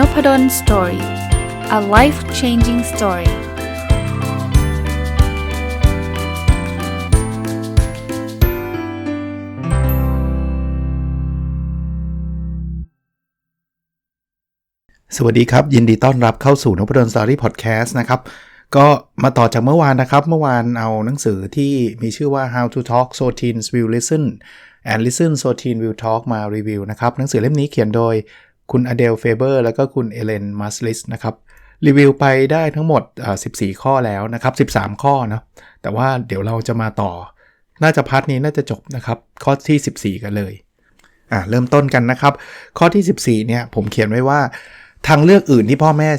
n o p ด d o สตอรี่ a life changing story สวัสดีครับ ยินดีต้อนรับเข้าสู่นพดลสตอรี่พอดแคสต์นะครับ ก็มาต่อจากเมื่อวานนะครับ เมื่อวานเอาหนังสือที่มีชื่อว่า How to Talk So Teens Will Listen and Listen So Teen Will Talk มารีวิวนะครับ หนังสือเล่มนี้เขียนโดย คุณอเดลเฟเบอร์แล้วก็คุณเอเลนมาสลิสนะครับรีวิวไปได้ทั้งหมด 14 ข้อแล้วนะครับ 13 ข้อนะ แต่ว่าเดี๋ยวเราจะมาต่อ น่าจะพาร์ทนี้น่าจะจบนะครับ ข้อที่ 14 กันเลย อ่าเริ่มต้นกันนะครับ ข้อที่ 14 เนี่ยผมเขียนไว้ว่า ทางเลือกอื่นที่พ่อแม่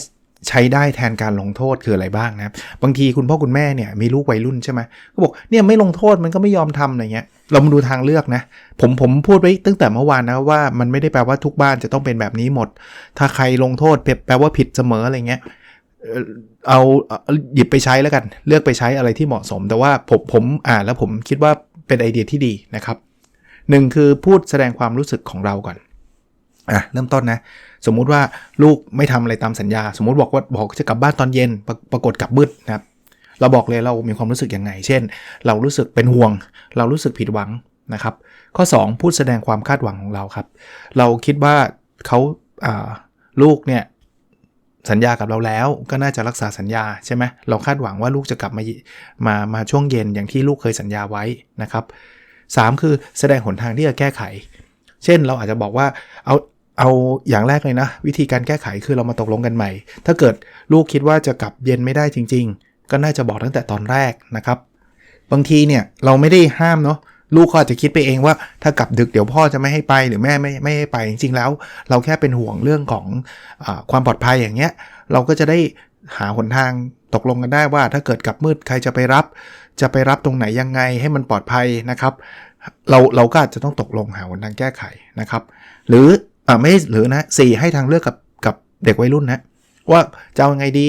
ใช้ได้แทนการลงโทษคืออะไรบ้างนะบางทีคุณพ่อคุณแม่เนี่ยมีลูกวัยรุ่นใช่ไหมก็บอกเนี่ยไม่ลงโทษมันก็ไม่ยอมทำอะไรเงี้ย เรามาดูทางเลือกนะ ผมผมพูดไว้ตั้งแต่เมื่อวานนะว่ามันไม่ได้แปลว่าทุกบ้านจะต้องเป็นแบบนี้หมด ถ้าใครลงโทษแปลว่าผิดเสมออะไรเงี้ยเอาหยิบไปใช้แล้วกัน เลือกไปใช้อะไรที่เหมาะสม แต่ว่าผมผมอ่านแล้วผมคิดว่าเป็นไอเดียที่ดีนะครับหนึ่งคือพูดแสดงความรู้สึกของเราก่อน อะเริ่มต้นนะ สมมุติว่าลูกไม่ทำอะไรตามสัญญา สมมุติบอกว่าบอกจะกลับบ้านตอนเย็นปรปรากฏกลับมืดนะครับเราบอกเลยเรามีความรู้สึกยังไง เช่น เรารู้สึกเป็นห่วง เรารู้สึกผิดหวังนะครับ ข้อ 2 พูดแสดงความคาดหวังของเราครับ เราคิดว่าเขาลูกเนี่ยสัญญากับเราแล้วก็น่าจะรักษาสัญญาใช่ไหมเราคาดหวังว่าลูกจะกลับมามามาช่วงเย็นอย่างที่ลูกเคยสัญญาไว้นะครับ 3 คือแสดงหนทางที่จะแก้ไข เช่นเราอาจจะบอกว่าเอา เอาอย่างแรกเลยนะ วิธีการแก้ไขคือเรามาตกลงกันใหม่ ถ้าเกิดลูกคิดว่าจะกลับเย็นไม่ได้จริง ๆ ก็น่าจะบอกตั้งแต่ตอนแรกนะครับ บางทีเนี่ยเราไม่ได้ห้ามเนาะลูกเขาอาจจะคิดไปเองว่าถ้ากลับดึกเดี๋ยวพ่อจะไม่ให้ไปหรือแม่ไม่ไม่ให้ไปจริงๆแล้ว เราแค่เป็นห่วงเรื่องของอความปลอดภัยอย่างเงี้ย เราก็จะได้หาหนทางตกลงกันได้ว่าถ้าเกิดกลับมืดใครจะไปรับ จะไปรับตรงไหนยังไงให้มันปลอดภัยนะครับ เราเราก็อาจจะต้องตกลงหาหนทางแก้ไขนะครับ หรือ อ่าไม่หรือนะสี่ให้ทางเลือกกับกับเด็กวัยรุ่นนะว่าจะเอาไงดี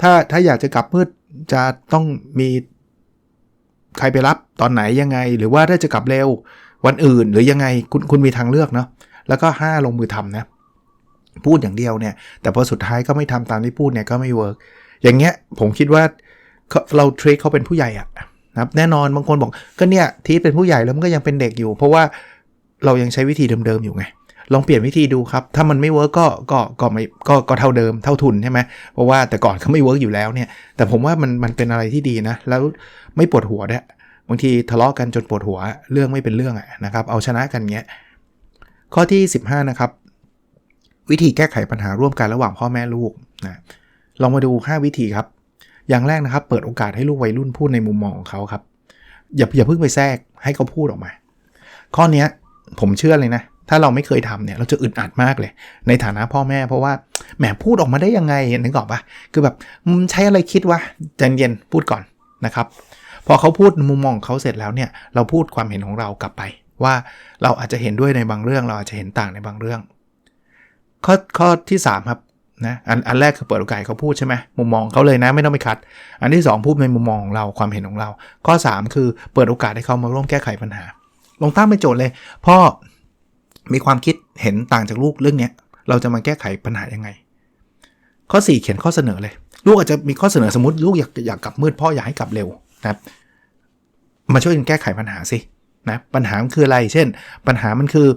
ถ้าถ้าอยากจะกลับมืดจะต้องมีใครไปรับตอนไหนยังไง หรือว่าถ้าจะกลับเร็ววันอื่นหรือยังไงคุณคุณมีทางเลือกเนาะแล้วก็ 5 ลงมือทำนะพูดอย่างเดียวเนี่ย แต่พอสุดท้ายก็ไม่ทำตามที่พูดเนี่ยก็ไม่เวิร์กอย่างเงี้ยผมคิดว่าเราเทรคเขาเป็นผู้ใหญ่อะนะครับแน่นอนบางคนบอกก็เนี่ยทีเป็นผู้ใหญ่แล้วมันก็ยังเป็นเด็กอยู่ เพราะว่าเรายังใช้วิธีเดิมๆอยู่ไง ลองเปลี่ยนวิธีดูครับ ถ้ามันไม่เวิร์กก็ก็ก็ไม่ก็ก็เท่าเดิมเท่าทุนใช่ไหมเพราะว่าแต่ก่อนเขาไม่เวิร์กอยู่แล้วเนี่ย แต่ผมว่ามันมันเป็นอะไรที่ดีนะ แล้วไม่ปวดหัวเนี่ยบางทีทะเลาะกันจนปวดหัวเรื่องไม่เป็นเรื่องอะนะครับ เอาชนะกันเงี้ยข้อที่ 15 นะครับ วิธีแก้ไขปัญหาร่วมกันระหว่างพ่อแม่ลูกนะลองมาดู 5 วิธีครับ อย่างแรกนะครับ เปิดโอกาสให้ลูกวัยรุ่นพูดในมุมมองของเขาครับอย่าอย่าเพิ่งไปแทรกให้เขาพูดออกมา ข้อนี้ผมเชื่อเลยนะ ถ้าเราไม่เคยทำเนี่ยเราจะอึดอัดมากเลย ในฐานะพ่อแม่เพราะว่าแหมพูดออกมาได้ยังไงนึกออกปะคือแบบมึงใช้อะไรคิดวะใจเย็นพูดก่อนนะครับ พอเขาพูดมุมมองเขาเสร็จแล้วเนี่ยเราพูดความเห็นของเรากลับไป ว่าเราอาจจะเห็นด้วยในบางเรื่อง เราอาจจะเห็นต่างในบางเรื่อง ข้อข้อที่ 3 ครับนะอันอันแรกคือเปิดโอกาสเขาพูดใช่ไหมมุมมองเขาเลยนะไม่ต้องไปคัด อันที่ 2 พูดในมุมมองของเราความเห็นของเรา ข้อ 3 คือเปิดโอกาสให้เขามาร่วมแก้ไขปัญหา ลงตั้งเป็นโจทย์เลย พ่อ มีความคิดเห็นต่างจากลูกเรื่องนี้เราจะมาแก้ไขปัญหายังไง ข้อ 4 เขียนข้อเสนอเลย ลูกอาจจะมีข้อเสนอสมมติลูกอยากอยากกลับมืดพ่ออยากให้กลับเร็วนะครับมาช่วยกันแก้ไขปัญหาสินะปัญหามันคืออะไร เช่น ปัญหามันคือ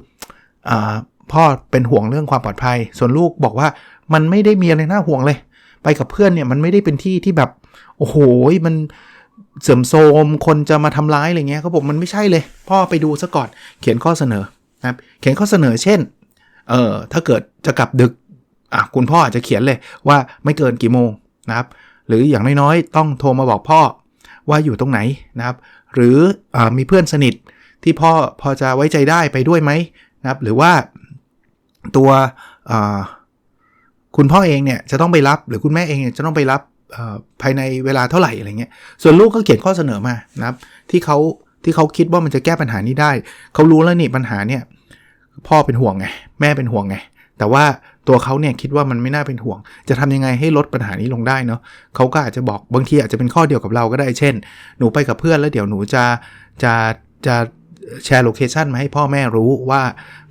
อพ่อเป็นห่วงเรื่องความปลอดภัย ส่วนลูกบอกว่ามันไม่ได้มีอะไรน่าห่วงเลย ไปกับเพื่อนเนี่ยมันไม่ได้เป็นที่ที่แบบโอ้โหมันเสื่อมโทรมคนจะมาทำร้ายอะไรเงี้ยเขาบอกมันไม่ใช่เลย พ่อไปดูซะก่อนเขียนข้อเสนอ นะครับเขียนข้อเสนอเช่นเออถ้าเกิดจะกลับดึกอะคุณพ่ออาจจะเขียนเลยว่าไม่เกินกี่โมงนะครับ หรืออย่างน้อยๆ ต้องโทรมาบอกพ่อว่าอยู่ตรงไหนนะครับ หรืออมีเพื่อนสนิทที่พ่อพอจะไว้ใจได้ไปด้วยไหมนะครับ หรือว่าตัวคุณพ่อเองเนี่ยจะต้องไปรับ หรือคุณแม่เองจะต้องไปรับภายในเวลาเท่าไหร่อะไรเงี้ยส่วนลูกก็เขียนข้อเสนอมานะครับ ที่เขา ที่เขาคิดว่ามันจะแก้ปัญหานี้ได้ เขารู้แล้วนี่ปัญหาเนี่ยพ่อเป็นห่วงไงแม่เป็นห่วงไงแต่ว่าตัวเขาเนี่ยคิดว่ามันไม่น่าเป็นห่วง จะทำยังไงให้ลดปัญหานี้ลงได้เนาะเขาก็อาจจะบอกบางทีอาจจะเป็นข้อเดียวกับเราก็ได้เช่น หนูไปกับเพื่อนแล้วเดี๋ยวหนูจะจะจะแชร์โลเคชันมาให้พ่อแม่รู้ว่า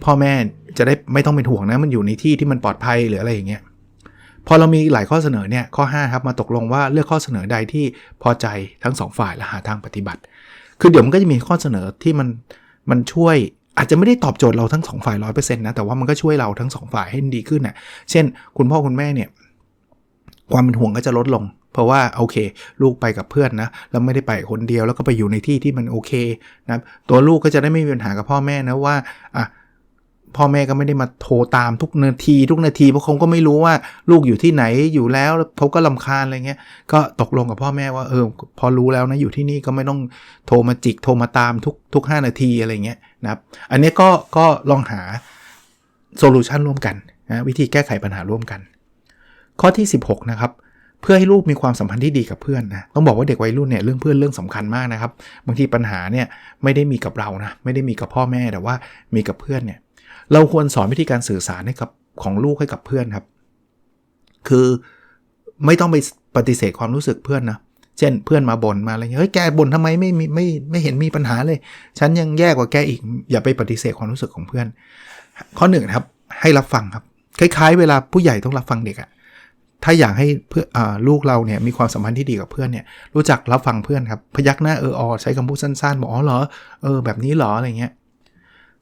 พ่อแม่จะได้ไม่ต้องเป็นห่วงนะมันอยู่ในที่ที่มันปลอดภัยหรืออะไรอย่างเงี้ยพอเรามีหลายข้อเสนอเนี่ยข้อ 5 ครับมาตกลงว่าเลือกข้อเสนอใดที่พอใจทั้งสองฝ่ายและหาทางปฏิบัติ คือเดี๋ยวมันก็จะมีข้อเสนอที่มันมันช่วยอาจจะไม่ได้ตอบโจทย์เราทั้งสองฝ่ายร้อยเปอร์เซ็นต์นะแต่ว่ามันก็ช่วยเราทั้งสองฝ่ายให้ดีขึ้นนะเช่น คุณพ่อคุณแม่เนี่ยความเป็นห่วงก็จะลดลง เพราะว่าโอเค ลูกไปกับเพื่อนนะแล้วไม่ได้ไปคนเดียวแล้วก็ไปอยู่ในที่ที่มันโอเคนะตัวลูกก็จะได้ไม่มีปัญหากับพ่อแม่นะว่าอะ พ่อแม่ก็ไม่ได้มาโทรตามทุกนาทีทุกนาทีเพราะเขาก็ไม่รู้ว่าลูกอยู่ที่ไหนอยู่แล้วเขาก็ลำคาญอะไรเงี้ยก็ตกลงกับพ่อแม่ว่าเออพอรู้แล้วนะอยู่ที่นี่ก็ไม่ต้องโทรมาจิกโทรมาตามทุกทุก5นาทีอะไรเงี้ยนะครับอันนี้ก็ก็ลองหาโซลูชันร่วมกันนะวิธีแก้ไขปัญหาร่วมกัน ข้อที่ 16 นะครับเพื่อให้ลูกมีความสัมพันธ์ที่ดีกับเพื่อนนะต้องบอกว่าเด็กวัยรุ่นเนี่ยเรื่องเพื่อนเรื่องสำคัญมากนะครับ บางทีปัญหาเนี่ยไม่ได้มีกับเรานะไม่ได้มีกับพ่อแม่แต่ว่ามีกับเพื่อนเนี่ย เราควรสอนวิธีการสื่อสารให้กับของลูกให้กับเพื่อนครับ คือไม่ต้องไปปฏิเสธความรู้สึกเพื่อนนะเช่นเพื่อนมาบ่นมาอะไรเงี้ยเฮ้ยแกบ่นทำไมไม่มีไม่ไม่เห็นมีปัญหาเลย ฉันยังแย่กว่าแกอีกอย่าไปปฏิเสธความรู้สึกของเพื่อน ข้อหนึ่งครับ ให้รับฟังครับ คล้ายๆ เวลาผู้ใหญ่ต้องรับฟังเด็กอะถ้าอยากให้เพื่ออลูกเราเนี่ยมีความสัมพันธ์ที่ดีกับเพื่อนเนี่ยรู้จักรับฟังเพื่อนครับ พยักหน้าเอออใช้คำพูดสั้นๆบอกอ๋อเหรอเออแบบนี้เหรออะไรเงี้ย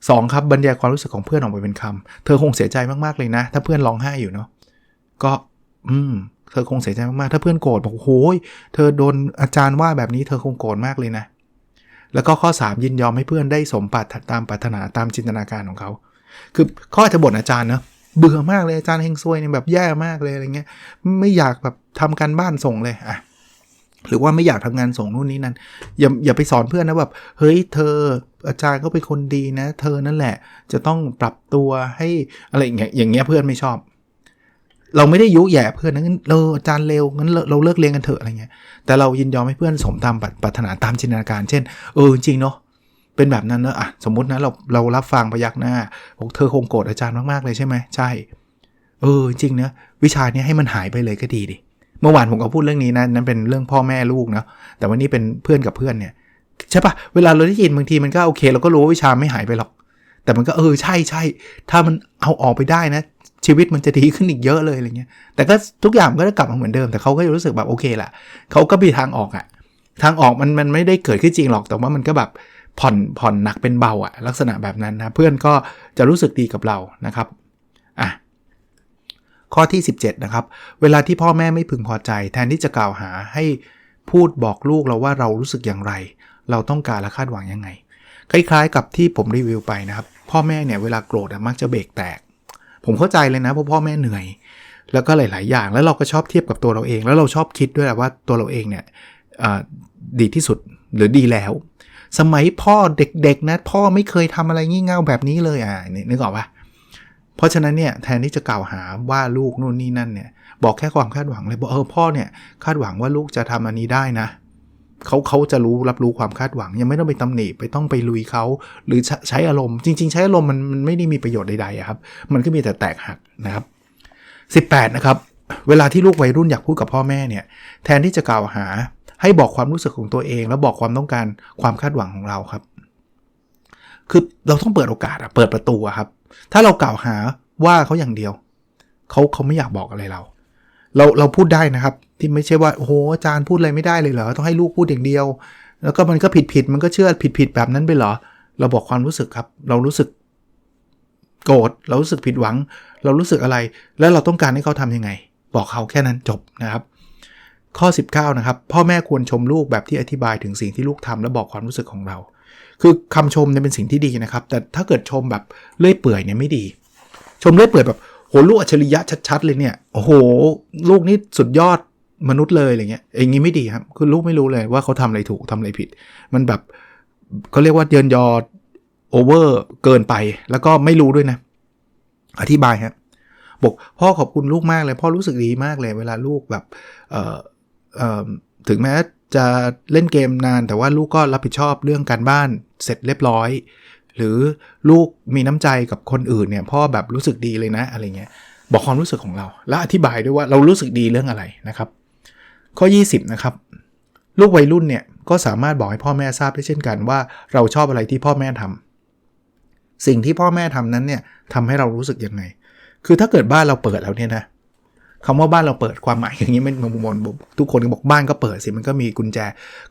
สองครับบรรยายความรู้สึกของเพื่อนออกไปเป็นคำเธอคงเสียใจมากๆเลยนะ ถ้าเพื่อนร้องไห้อยู่เนาะก็ อืม เธอคงเสียใจมากๆ ถ้าเพื่อนโกรธบอกโอ้ยเธอโดนอาจารย์ว่าแบบนี้เธอคงโกรธมากเลยนะ แล้วก็ข้อ 3 ยินยอมให้เพื่อนได้สมปรารถตามปรารถนาตามจินตนาการของเขา คือข้อจะบ่นอาจารย์เนาะเบื่อมากเลยอาจารย์เฮงซวยเนี่ยแบบแย่มากเลยอะไรเงี้ย ไม่อยากแบบทำการบ้านส่งเลยอะ หรือว่าไม่อยากทำงานส่งนู่นนี่นั่นอย่าอย่าไปสอนเพื่อนนะแบบเฮ้ยเธออาจารย์ก็เป็นคนดีนะ เธอนั่นแหละ จะต้องปรับตัวให้อะไรอย่างเงี้ยอย่างเงี้ยเพื่อนไม่ชอบ เราไม่ได้ยุแย่เพื่อนนะงั้นเราอาจารย์เร็วงั้นเราเลิกเรียนกันเถอะอะไรเงี้ยแต่เรายินยอมให้เพื่อนสมตามปรารถนาตามจินตนาการ เช่นเออจริงเนาะเป็นแบบนั้นเนอะอะสมมตินะเราเรารับฟังพยักหน้าบอกเธอคงโกรธอาจารย์มากๆเลยใช่ไหมใช่ เออจริงนะวิชานี้ให้มันหายไปเลยก็ดีดิ เมื่อวานผมก็พูดเรื่องนี้นะนั้นเป็นเรื่องพ่อแม่ลูกนะแต่วันนี้เป็นเพื่อนกับเพื่อนเนี่ยใช่ปะเวลาเราได้ยินบางทีมันก็โอเค เราก็รู้ว่าวิชาไม่หายไปหรอก แต่มันก็เออใช่ใช่ถ้ามันเอาออกไปได้นะ ชีวิตมันจะดีขึ้นอีกเยอะเลยอะไรเงี้ยแต่ก็ทุกอย่างก็จะกลับมาเหมือนเดิมแต่เขาก็รู้สึกแบบโอเคแหละเขาก็มีทางออกอะทางออกมันมันไม่ได้เกิดขึ้นจริงหรอกแต่ว่ามันก็แบบผ่อนผ่อนหนักเป็นเบาอะลักษณะแบบนั้นนะเพื่อนก็จะรู้สึกดีกับเรานะครับอะ ข้อที่ 17 นะครับ เวลาที่พ่อแม่ไม่พึงพอใจ แทนที่จะกล่าวหาให้พูดบอกลูกเราว่าเรารู้สึกอย่างไร เราต้องการและคาดหวังยังไง คล้ายๆ กับที่ผมรีวิวไปนะครับ พ่อแม่เนี่ยเวลาโกรธมักจะเบรกแตก ผมเข้าใจเลยนะเพราะพ่อแม่เหนื่อย แล้วก็หลาย ๆ อย่าง แล้วเราก็ชอบเทียบกับตัวเราเอง แล้วเราชอบคิดด้วยว่าตัวเราเองเนี่ยดีที่สุดหรือดีแล้ว สมัยพ่อเด็ก ๆ นะ พ่อไม่เคยทำอะไรงี่เง่าแบบนี้เลยอะนึกออกปะ เพราะฉะนั้นเนี่ยแทนที่จะกล่าวหาว่าลูกนู่นนี่นั่นเนี่ยบอกแค่ความคาดหวังเลยบอกเออพ่อเนี่ยคาดหวังว่าลูกจะทำอันนี้ได้นะเขาเขาจะรู้รับรู้ความคาดหวัง ยังไม่ต้องไปตำหนิไปต้องไปลุยเขาหรือใช้อารมณ์จริง ๆ ใช้อารมณ์มันมันไม่ได้มีประโยชน์ใดๆครับ มันก็มีแต่แตกหักนะครับ 18 นะครับ เวลาที่ลูกวัยรุ่นอยากพูดกับพ่อแม่เนี่ยแทนที่จะกล่าวหาให้บอกความรู้สึกของตัวเอง แล้วบอกความต้องการความคาดหวังของเราครับ คือเราต้องเปิดโอกาสเปิดประตูครับ ถ้าเรากล่าวหาว่าเขาอย่างเดียวเขาเขาไม่อยากบอกอะไรเรา เราเราพูดได้นะครับ ที่ไม่ใช่ว่าโอ้โหอาจารย์พูดอะไรไม่ได้เลยเหรอต้องให้ลูกพูดอย่างเดียว แล้วก็มันก็ผิดผิดมันก็เชื่อผิดผิดแบบนั้นไปเหรอ เราบอกความรู้สึกครับ เรารู้สึกโกรธเรารู้สึกผิดหวัง เรารู้สึกอะไร แล้วเราต้องการให้เขาทํำยังไง บอกเขาแค่นั้นจบนะครับ ข้อ 19 นะครับ พ่อแม่ควรชมลูกแบบที่อธิบายถึงสิ่งที่ลูกทำและบอกความรู้สึกของเรา คือคำชมเนี่ยเป็นสิ่งที่ดีนะครับ แต่ถ้าเกิดชมแบบเลื่อยเปื่อยเนี่ยไม่ดี ชมเลื่อยเปื่อยแบบโหลูกอัจฉริยะชัด ๆ เลยเนี่ยโอ้โห ลูกนี่สุดยอดมนุษย์เลยอะไรเงี้ยอย่างงี้ไม่ดีครับ คือลูกไม่รู้เลยว่าเขาทำอะไรถูกทำอะไรผิด มันแบบเขาเรียกว่าเยินยอโอเวอร์เกินไป แล้วก็ไม่รู้ด้วยนะ อธิบายครับบอกพ่อขอบคุณลูกมากเลย พ่อรู้สึกดีมากเลย เวลาลูกแบบ เอ่อเอ่อถึงแม้ จะเล่นเกมนานแต่ว่าลูกก็รับผิดชอบเรื่องการบ้านเสร็จเรียบร้อย หรือลูกมีน้ำใจกับคนอื่นเนี่ยพ่อแบบรู้สึกดีเลยนะอะไรเงี้ยบอกความรู้สึกของเรา และอธิบายด้วยว่าเรารู้สึกดีเรื่องอะไรนะครับ ข้อ 20 นะครับ ลูกวัยรุ่นเนี่ยก็สามารถบอกให้พ่อแม่ทราบได้เช่นกันว่าเราชอบอะไรที่พ่อแม่ทำสิ่งที่พ่อแม่ทำนั้นเนี่ยทำให้เรารู้สึกยังไง คือถ้าเกิดบ้านเราเปิดแล้วเนี่ยนะ คำว่าบ้านเราเปิดความหมายอย่างนี้ไม่มุมมนทุกคนก็บอกบ้านก็เปิดสิมันก็มีกุญแจ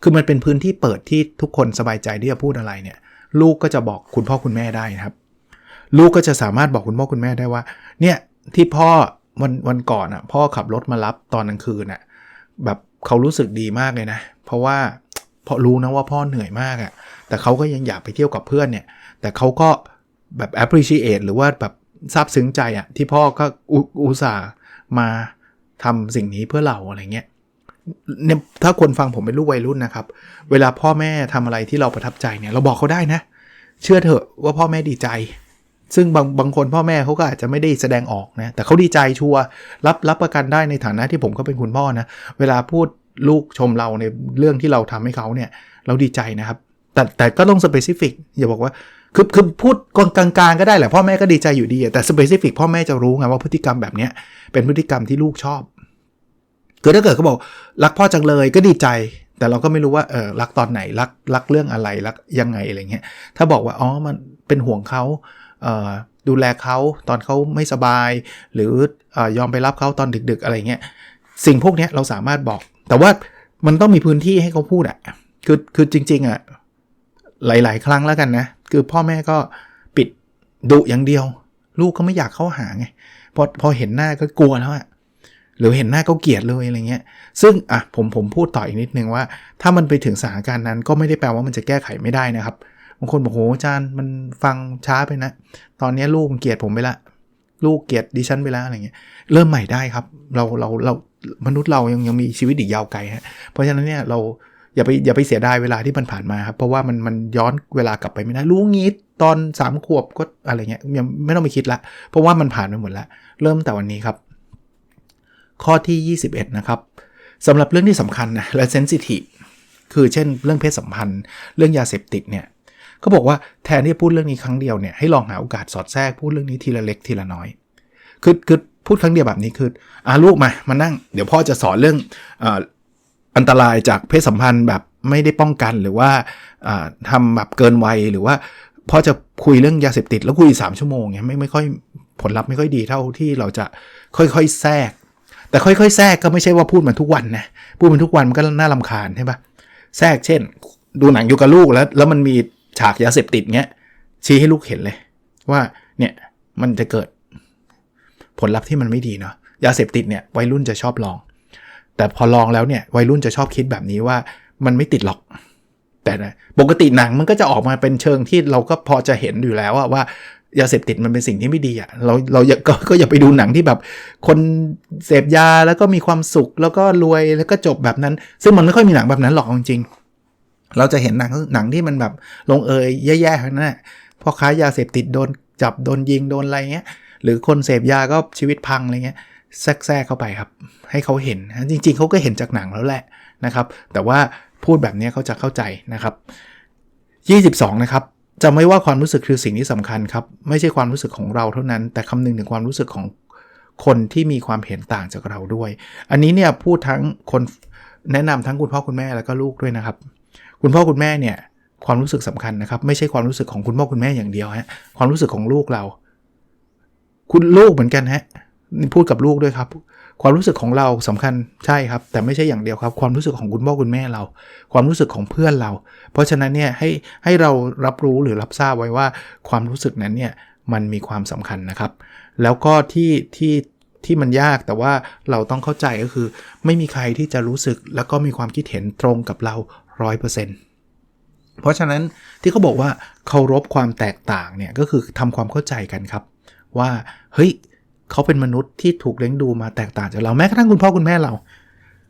คือมันเป็นพื้นที่เปิดที่ทุกคนสบายใจที่จะพูดอะไรเนี่ย ลูกก็จะบอกคุณพ่อคุณแม่ได้นะครับ ลูกก็จะสามารถบอกคุณพ่อคุณแม่ได้ว่า เนี่ยที่พ่อวันวันก่อนอะพ่อขับรถมารับตอนกลางคืนอะแบบเขารู้สึกดีมากเลยนะ เพราะว่าเพราะรู้นะว่าพ่อเหนื่อยมากอะ แต่เขาก็ยังอยากไปเที่ยวกับเพื่อนเนี่ย แต่เขาก็แบบ appreciate หรือว่าแบบซาบซึ้งใจอะที่พ่อก็อุอุตส่าห์ มาทำสิ่งนี้เพื่อเราอะไรเงี้ยเนี่ยถ้าคนฟังผมเป็นลูกวัยรุ่นนะครับ เวลาพ่อแม่ทำอะไรที่เราประทับใจเนี่ยเราบอกเขาได้นะ เชื่อเถอะว่าพ่อแม่ดีใจ ซึ่งบางบางคนพ่อแม่เขาก็อาจจะไม่ได้แสดงออกนะแต่เขาดีใจชัวร์รับรับประกันได้ในฐานะที่ผมก็เป็นคุณพ่อนะเวลาพูดลูกชมเราในเรื่องที่เราทำให้เขาเนี่ย เราดีใจนะครับ แต่แต่ก็ต้องสเปซิฟิกอย่าบอกว่า คือคือพูดกลางๆก็ได้แหละพ่อแม่ก็ดีใจอยู่ดีแต่สเปซิฟิกพ่อแม่จะรู้ไงว่าพฤติกรรมแบบนี้เป็นพฤติกรรมที่ลูกชอบ คือถ้าเกิดเขาบอกรักพ่อจังเลยก็ดีใจ แต่เราก็ไม่รู้ว่าเออรักตอนไหนรักรักเรื่องอะไรรักยังไงอะไรเงี้ยถ้าบอกว่าอ๋อมันเป็นห่วงเขาเอ่อดูแลเขาตอนเขาไม่สบาย หรืออยอมไปรับเขาตอนดึก ๆ อะไรเงี้ยสิ่งพวกนี้เราสามารถบอก แต่ว่ามันต้องมีพื้นที่ให้เขาพูดอะคือคือจริงๆอะ หลาย ๆ ครั้งแล้วกันนะ คือพ่อแม่ก็ปิดดุอย่างเดียว ลูกก็ไม่อยากเข้าหาไงพอพอเห็นหน้าก็กลัวแล้วอะหรือเห็นหน้าก็เกลียดเลยอะไรเงี้ย ซึ่งอะผมผมพูดต่ออีกนิดนึงว่า ถ้ามันไปถึงสถานการณ์นั้นก็ไม่ได้แปลว่ามันจะแก้ไขไม่ได้นะครับบางคนบอกโหอาจารย์มันฟังช้าไปนะ ตอนนี้ลูกเกลียดผมไปละ ลูกเกลียดดิฉันไปแล้วอะไรเงี้ย เริ่มใหม่ได้ครับ เราเราเรามนุษย์เรายังยังมีชีวิตอีกยาวไกลฮะ เพราะฉะนั้นเนี่ยเรา อย่าไปอย่าไปเสียดายเวลาที่มันผ่านมาครับ เพราะว่ามันมันย้อนเวลากลับไปไม่ได้รู้งี้ตอน3ามขวบก็อะไรเงี้ยยังไม่ต้องไปคิดละ เพราะว่ามันผ่านไปหมดล้วเริ่มแต่วันนี้ครับ ข้อที่ 21 นะครับสำหรับเรื่องที่สำคัญนะและเซนซิทีฟคือเช่นเรื่องเพศสัมพันธ์ เรื่องยาเสพติดเนี่ยก็บอกว่าแทนที่จะพูดเรื่องนี้ครั้งเดียวเนี่ยให้ลองหาโอกาสสอดแทรกพูดเรื่องนี้ทีละเล็กทีละน้อย คือคือพูดครั้งเดียวแบบนี้คืออาลูกมามานั่ง เดี๋ยวพ่อจะสอนเรื่อง อันตรายจากเพศสัมพันธ์แบบไม่ได้ป้องกันหรือว่าทำแบบเกินวัยหรือว่าพอจะคุยเรื่องยาเสพติดแล้วคุยสามชั่วโมงเนี่ยไม่ไม่ค่อยผลลัพธ์ไม่ค่อยดีเท่าที่เราจะค่อยๆแทรก แต่ค่อยๆแทรกก็ไม่ใช่ว่าพูดมันทุกวันนะพูดมันทุกวันมันก็น่าลำคาญใช่ปะแทรกเช่น ดูหนังอยู่กับลูกแล้ว แล้วมันมีฉากยาเสพติดเงี้ยชี้ให้ลูกเห็นเลย ว่าเนี่ยมันจะเกิดผลลัพธ์ที่มันไม่ดีเนาะยาเสพติดเนี่ยวัยรุ่นจะชอบลอง แต่พอลองแล้วเนี่ยวัยรุ่นจะชอบคิดแบบนี้ว่ามันไม่ติดหรอก แต่นะปกติหนังมันก็จะออกมาเป็นเชิงที่เราก็พอจะเห็นอยู่แล้วว่ายาเสพติดมันเป็นสิ่งที่ไม่ดีอะ่ะเราเราก็ก็อย่าไปดูหนังที่แบบ คนเสพยาแล้วก็มีความสุขแล้วก็รวยแล้วก็จบแบบนั้น ซึ่งมันไม่ค่อยมีหนังแบบนั้นหรอกจริงเราจะเห็นหนังหนังที่มันแบบลงเอยแย่ๆทั้งนั้นพ่อค้ายาเสพติดโดนจับโดนยิงโดนอะไรเงี้ยหรือคนเสพยาก็ชีวิตพังอะไรเงี้ย แทรกเข้าไปครับ ให้เขาเห็น จริงๆ เขาก็เห็นจากหนังแล้วแหละนะครับ แต่ว่าพูดแบบนี้เขาจะเข้าใจนะครับ 22 นะครับจะไม่ว่าความรู้สึกคือสิ่งที่สำคัญครับ ไม่ใช่ความรู้สึกของเราเท่านั้น แต่คำนึงถึงความรู้สึกของคนที่มีความเห็นต่างจากเราด้วย อันนี้เนี่ยพูดทั้งคนแนะนำทั้งคุณพ่อคุณแม่แล้วก็ลูกด้วยนะครับ คุณพ่อคุณแม่เนี่ยความรู้สึกสำคัญนะครับ ไม่ใช่ความรู้สึกของคุณพ่อคุณแม่อย่างเดียวฮะความรู้สึกของลูกเรา คุณลูกเหมือนกันฮะ พูดกับลูกด้วยครับ ความรู้สึกของเราสำคัญใช่ครับ แต่ไม่ใช่อย่างเดียวครับ ความรู้สึกของคุณพ่อคุณแม่เรา ความรู้สึกของเพื่อนเรา เพราะฉะนั้นเนี่ยให้ให้เรารับรู้หรือรับทราบไว้ว่า ความรู้สึกนั้นเนี่ยมันมีความสำคัญนะครับ แล้วก็ที่ที่ที่มันยากแต่ว่าเราต้องเข้าใจก็คือ ไม่มีใครที่จะรู้สึกแล้วก็มีความคิดเห็นตรงกับเรา 100%เพราะฉะนั้นที่เขาบอกว่าเคารพความแตกต่างเนี่ยก็คือทำความเข้าใจกันครับ ว่าเฮ้ย เขาเป็นมนุษย์ที่ถูกเลี้ยงดูมาแตกต่างจากเราแม้กระทั่งคุณพ่อคุณแม่เรา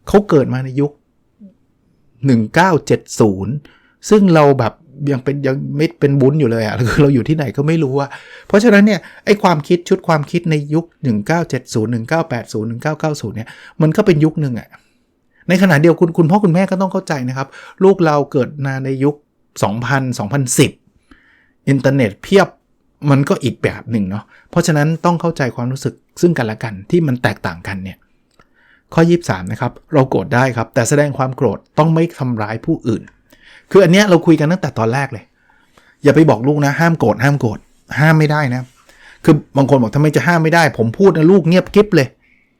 เขาเกิดมาในยุค 1970 ซึ่งเราแบบยังเป็นยังไม่เป็นบุญอยู่เลยอะ่ะคือเราอยู่ที่ไหนก็ไม่รู้อะเพราะฉะนั้นเนี่ยไอ้ความคิดชุดความคิดในยุค 1970 1980 1990 เนี่ยมันก็เป็นยุคหนึ่งอะ่ะในขณะเดียวคุณคุณพ่อคุณแม่ก็ต้องเข้าใจนะครับ ลูกเราเกิดมาในยุค 2000 2010 อินเทอร์เน็ตเพียบ มันก็อีกแบบหนึ่งเนาะเพราะฉะนั้นต้องเข้าใจความรู้สึกซึ่งกันและกันที่มันแตกต่างกันเนี่ยข้อ 23 นะครับ เราโกรธได้ครับ แต่แสดงความโกรธต้องไม่ทำร้ายผู้อื่น คืออันเนี้ยเราคุยกันตั้งแต่ตอนแรกเลย อย่าไปบอกลูกนะ ห้ามโกรธห้ามโกรธห้ามไม่ได้นะ คือบางคนบอกทำไมจะห้ามไม่ได้ ผมพูดนะลูกเงียบกิ๊บเลย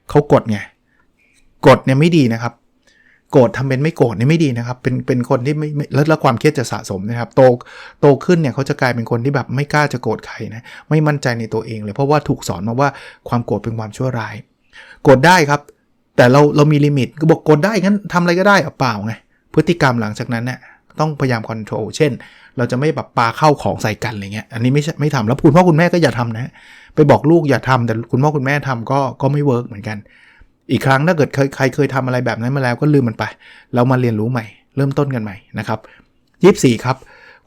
เขากดไงกดเนี่ยไม่ดีนะครับ โกรธทำเป็นไม่โกรธนี่ไม่ดีนะครับ เป็นเป็นคนที่ไม่แล้วแล้วความเครียดจะสะสมนะครับ โตโตขึ้นเนี่ยเขาจะกลายเป็นคนที่แบบไม่กล้าจะโกรธใครนะไม่มั่นใจในตัวเองเลยเพราะว่าถูกสอนมาว่าความโกรธเป็นความชั่วร้าย โกรธได้ครับ แต่เราเรามีลิมิตก็บอกโกรธได้งั้นทำอะไรก็ได้เอาเปล่าไงพฤติกรรมหลังจากนั้นเนี่ยต้องพยายามคอนโทรลเช่น เราจะไม่แบบปาเข้าของใส่กันอะไรเงี้ยอันนี้ไม่ไม่ทำแล้วคุณพ่อคุณแม่ก็อย่าทำนะ ไปบอกลูกอย่าทำแต่คุณพ่อคุณแม่ทำก็ก็ไม่เวิร์กเหมือนกัน อีกครั้งถ้าเกิดใครเคยทำอะไรแบบนั้นมาแล้วก็ลืมมันไป เรามาเรียนรู้ใหม่ เริ่มต้นกันใหม่นะครับยีสี่ครับ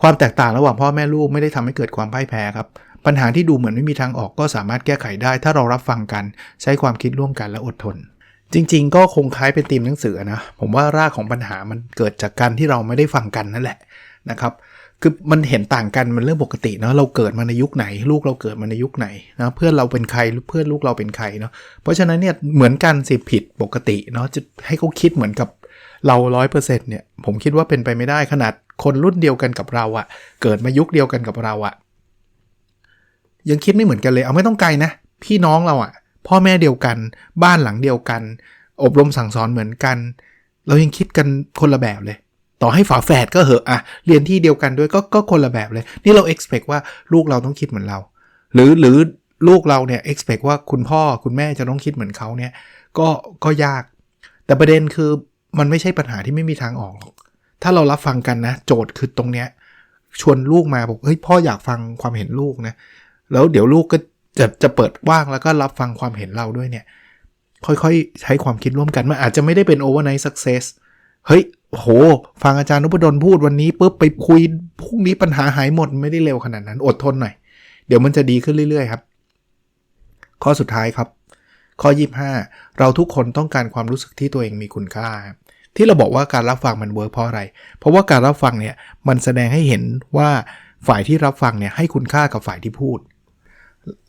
ความแตกต่างระหว่างพ่อแม่ลูกไม่ได้ทำให้เกิดความพ่ายแพ้ครับ ปัญหาที่ดูเหมือนไม่มีทางออกก็สามารถแก้ไขได้ ถ้าเรารับฟังกันใช้ความคิดร่วมกันและอดทน จริง ๆ ก็คงคล้ายเป็นธีมหนังสือนะ ผมว่ารากของปัญหามันเกิดจากการที่เราไม่ได้ฟังกันนั่นแหละนะครับ คือมันเห็นต่างกันมันเรื่องปกติเนาะเราเกิดมาในยุคไหน ลูกเราเกิดมาในยุคไหนนะเพื่อนเราเป็นใครเพื่อนลูกเราเป็นใครเนาะเพราะฉะนั้นเนี่ยเหมือนกันสิผิดปกติเนาะจะให้เขาคิดเหมือนกับเราร้อยเปอร์เซ็นต์เนี่ยผมคิดว่าเป็นไปไม่ได้ขนาดคนรุ่นเดียวกันกับเราอะเกิดมายุคเดียวกันกับเราอะยังคิดไม่เหมือนกันเลยเอาไม่ต้องไกลนะ พี่น้องเราอะพ่อแม่เดียวกัน บ้านหลังเดียวกัน อบรมสั่งสอนเหมือนกัน เรายังคิดกันคนละแบบเลย ต่อให้ฝาแฝดก็เหอะอะเรียนที่เดียวกันด้วยก็ก็คนละแบบเลย นี่เรา expect ว่าลูกเราต้องคิดเหมือนเรา หรือหรือลูกเราเนี่ย expect ว่าคุณพ่อคุณแม่จะต้องคิดเหมือนเขาเนี่ยก็ก็ยาก แต่ประเด็นคือมันไม่ใช่ปัญหาที่ไม่มีทางออก ถ้าเรารับฟังกันนะ โจทย์คือตรงเนี้ยชวนลูกมาบอกเฮ้ยพ่ออยากฟังความเห็นลูกนะแล้วเดี๋ยวลูกก็จะจะเปิดว่างแล้วก็รับฟังความเห็นเราด้วยเนี่ย ค่อยๆ ใช้ความคิดร่วมกัน มันอาจจะไม่ได้เป็น overnight success เฮ้ยโห ฟังอาจารย์นพดลพูดวันนี้ปุ๊บไปคุยพรุ่งนี้ปัญหาหายหมดไม่ได้เร็วขนาดนั้น อดทนหน่อย เดี๋ยวมันจะดีขึ้นเรื่อย ๆ ครับ ข้อสุดท้ายครับ ข้อ 25 เราทุกคนต้องการความรู้สึกที่ตัวเองมีคุณค่า ที่เราบอกว่าการรับฟังมันเวิร์กเพราะอะไร เพราะว่าการรับฟังเนี่ยมันแสดงให้เห็นว่าฝ่ายที่รับฟังเนี่ยให้คุณค่ากับฝ่ายที่พูด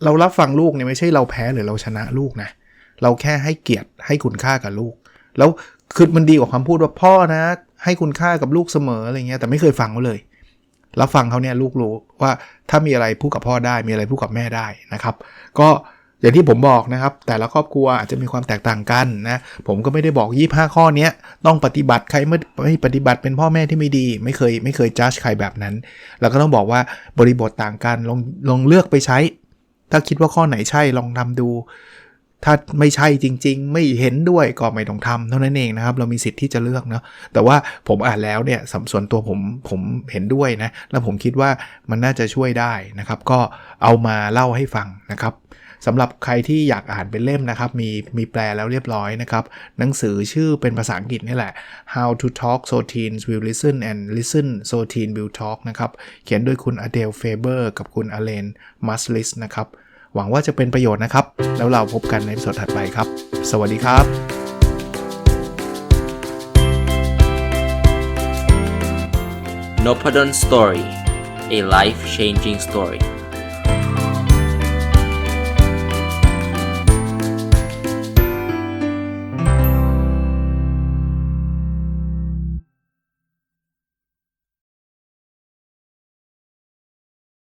เรารับฟังลูกเนี่ยไม่ใช่เราแพ้หรือเราชนะลูกนะเราแค่ให้เกียรติให้คุณค่ากับลูกแล้ว คือมันดีกว่าคำพูดว่าพ่อนะ ให้คุณค่ากับลูกเสมออะไรเงี้ยแต่ไม่เคยฟังเขาเลยรับฟังเขาเนี่ยลูกรู้ว่าถ้ามีอะไรพูดกับพ่อได้มีอะไรพูดกับแม่ได้นะครับ ก็อย่างที่ผมบอกนะครับ แต่ละครอบครัวอาจจะมีความแตกต่างกันนะ ผมก็ไม่ได้บอก 25 ข้อเนี้ยต้องปฏิบัติใครไม่ไม่ปฏิบัติเป็นพ่อแม่ที่ไม่ดี ไม่เคยไม่เคยจ้าใครแบบนั้น แล้วก็ต้องบอกว่าบริบทต่างกันลองลองเลือกไปใช้ ถ้าคิดว่าข้อไหนใช่ลองทำดู ถ้าไม่ใช่จริง ๆ ไม่เห็นด้วยก็ไม่ต้องทำเท่านั้นเองนะครับ เรามีสิทธิ์ที่จะเลือกเนาะแต่ว่าผมอ่านแล้วเนี่ยสส่วนตัวผมผมเห็นด้วยนะ แล้วผมคิดว่ามันน่าจะช่วยได้นะครับ ก็เอามาเล่าให้ฟังนะครับสำหรับใครที่อยากอ่านเป็นเล่มนะครับ มีมีแปลแล้วเรียบร้อยนะครับ หนังสือชื่อเป็นภาษาอังกฤษนี่แหละ How to Talk So Teens Will Listen and Listen So Teen Will Talk นะครับ เขียนโดยคุณอเดลเฟเบอร์กับคุณอเลนมัสลิสนะครับ หวังว่าจะเป็นประโยชน์นะครับ แล้วเราพบกันในสดถัดไปครับ สวัสดีครับ n o p a d o n Story a life changing story